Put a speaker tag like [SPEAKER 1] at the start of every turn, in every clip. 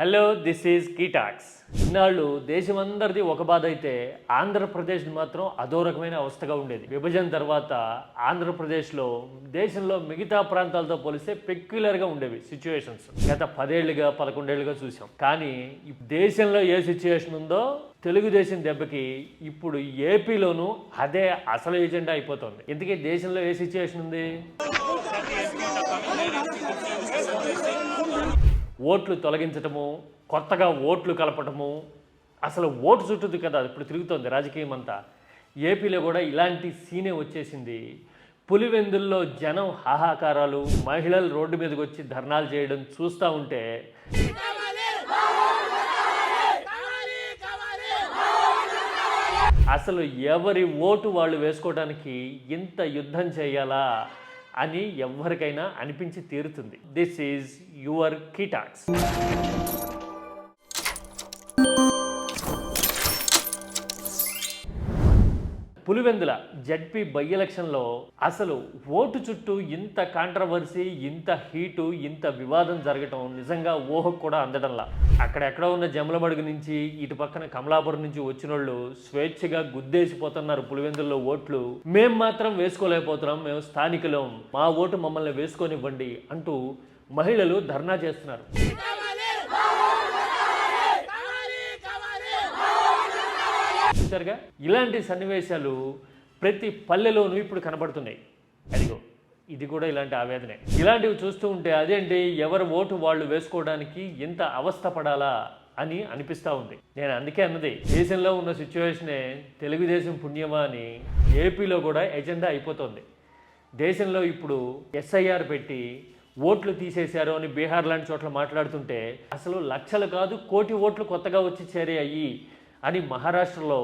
[SPEAKER 1] Hello this is కీటాక్స్ ఇన్నాళ్ళు దేశమందరిది ఒక బాధ అయితే ఆంధ్రప్రదేశ్ మాత్రం అదో రకమైన అవస్థగా ఉండేది. విభజన తర్వాత ఆంధ్రప్రదేశ్లో దేశంలో మిగతా ప్రాంతాలతో పోలిస్తే పెక్యులర్గా ఉండేవి సిచ్యువేషన్స్ గత పదేళ్ళుగా పదకొండేళ్ళుగా చూసాం కానీ దేశంలో ఏ సిచ్యువేషన్ ఉందో తెలుగుదేశం దెబ్బకి ఇప్పుడు ఏపీలోనూ అదే అసలు ఏజెండా అయిపోతుంది. ఇందుకే దేశంలో ఏ సిచ్యువేషన్ ఉంది? ఓట్లు తొలగించటము కొత్తగా ఓట్లు కలపటము అసలు ఓటు చుట్టూ కదా ఇప్పుడు తిరుగుతోంది రాజకీయం అంతా. ఏపీలో కూడా ఇలాంటి సీనే వచ్చేసింది. పులివెందుల్లో జనం హాహాకారాలు మహిళలు రోడ్డు మీదకి వచ్చి ధర్నాలు చేయడం చూస్తూ ఉంటే అసలు ఎవరి ఓటు వాళ్ళు వేసుకోవడానికి ఇంత యుద్ధం చేయాలా? అని ఎవరికైనా అనిపించి తీరుతుంది. దిస్ ఈజ్ యువర్ కీటాక్స్ పులివెందుల జడ్పీ బై ఎలక్షన్లో అసలు ఓటు చుట్టూ ఇంత కాంట్రవర్సీ ఇంత హీటు ఇంత వివాదం జరగటం నిజంగా ఊహకు కూడా అందడంలా. అక్కడెక్కడ ఉన్న జమలమడుగు నుంచి ఇటు పక్కన కమలాపురం నుంచి వచ్చిన వాళ్ళు స్వేచ్ఛగా గుద్దేసిపోతున్నారు పులివెందుల్లో ఓట్లు. మేం మాత్రం వేసుకోలేకపోతున్నాం మేము స్థానికులం. మా ఓటు మమ్మల్ని వేసుకొనివ్వండి అంటూ మహిళలు ధర్నా చేస్తున్నారు. చూసారుగా ఇలాంటి సన్నివేశాలు ప్రతి పల్లెలోనూ ఇప్పుడు కనబడుతున్నాయి. ఇది కూడా ఇలాంటి ఆవేదనే. ఇలాంటివి చూస్తూ ఉంటే అదేంటి ఎవరి ఓటు వాళ్ళు వేసుకోవడానికి ఇంత అవస్థ పడాలా అని అనిపిస్తూ ఉంది. నేను అందుకే అన్నది దేశంలో ఉన్న సిచ్యువేషనే తెలుగుదేశం పుణ్యమా అని ఏపీలో కూడా ఎజెండా అయిపోతుంది. దేశంలో ఇప్పుడు ఎస్ఐఆర్ పెట్టి ఓట్లు తీసేశారు అని బీహార్ లాంటి చోట్ల మాట్లాడుతుంటే అసలు లక్షలు కాదు కోటి ఓట్లు కొత్తగా వచ్చి చేరాయి అని మహారాష్ట్రలో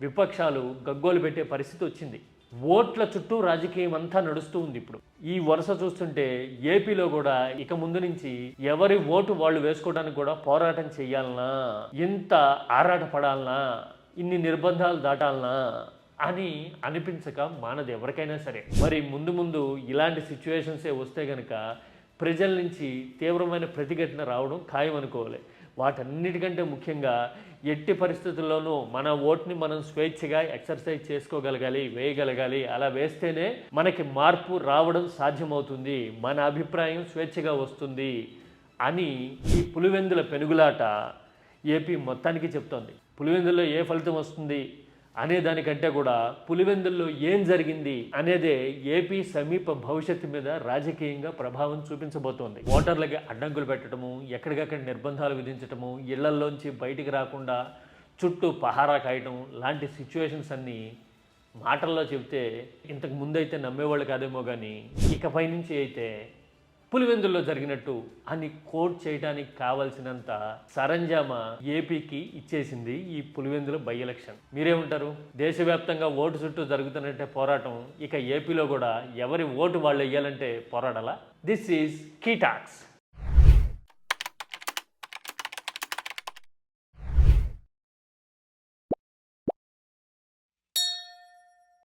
[SPEAKER 1] విపక్షాలు గగ్గోలు పెట్టే పరిస్థితి వచ్చింది. ఓట్ల చుట్టూ రాజకీయం అంతా నడుస్తూ ఉంది ఇప్పుడు. ఈ వరుస చూస్తుంటే ఏపీలో కూడా ఇక ముందు నుంచి ఎవరి ఓటు వాళ్ళు వేసుకోవడానికి కూడా పోరాటం చేయాలనా? ఇంత ఆరాట పడాలనా ఇన్ని నిర్బంధాలు దాటాలనా? అని అనిపించక మానది ఎవరికైనా సరే. మరి ముందు ముందు ఇలాంటి సిచ్యువేషన్సే వస్తే గనక ప్రజల నుంచి తీవ్రమైన ప్రతిఘటన రావడం ఖాయం అనుకోవాలి వాటన్నిటికంటే ముఖ్యంగా ఎట్టి పరిస్థితుల్లోనూ మన ఓట్ని మనం స్వేచ్ఛగా ఎక్సర్సైజ్ చేసుకోగలగాలి వేయగలగాలి. అలా వేస్తేనే మనకి మార్పు రావడం సాధ్యమవుతుంది. మన అభిప్రాయం స్వేచ్ఛగా వస్తుంది అని ఈ పులివెందుల పెనుగులాట ఏపీ మొత్తానికి చెప్తోంది. పులివెందుల్లో ఏ ఫలితం వస్తుంది? అనే దానికంటే కూడా పులివెందుల్లో ఏం జరిగింది అనేదే ఏపీ సమీప భవిష్యత్తు మీద రాజకీయంగా ప్రభావం చూపించబోతోంది. ఓటర్లకి అడ్డంకులు పెట్టడము ఎక్కడికక్కడ నిర్బంధాలు విధించటము ఇళ్ళల్లోంచి బయటికి రాకుండా చుట్టూ పహారా కాయటం లాంటి సిచ్యువేషన్స్ అన్నీ మాటల్లో చెబితే ఇంతకు ముందైతే నమ్మేవాళ్ళు కాదేమో కానీ ఇకపై నుంచి అయితే పులివెందుల్లో జరిగినట్టు అని కోట్ చేయడానికి కావలసినంత సరంజామా ఏపీకి ఇచ్చేసింది ఈ పులివెందుల బై ఎలక్షన్. మీరేమంటారు? దేశవ్యాప్తంగా ఓటు చుట్టూ జరుగుతున్నట్టే పోరాటం ఇక ఏపీలో కూడా ఎవరి ఓటు వాళ్ళు వేయాలంటే పోరాడాలా? This is కీటాక్స్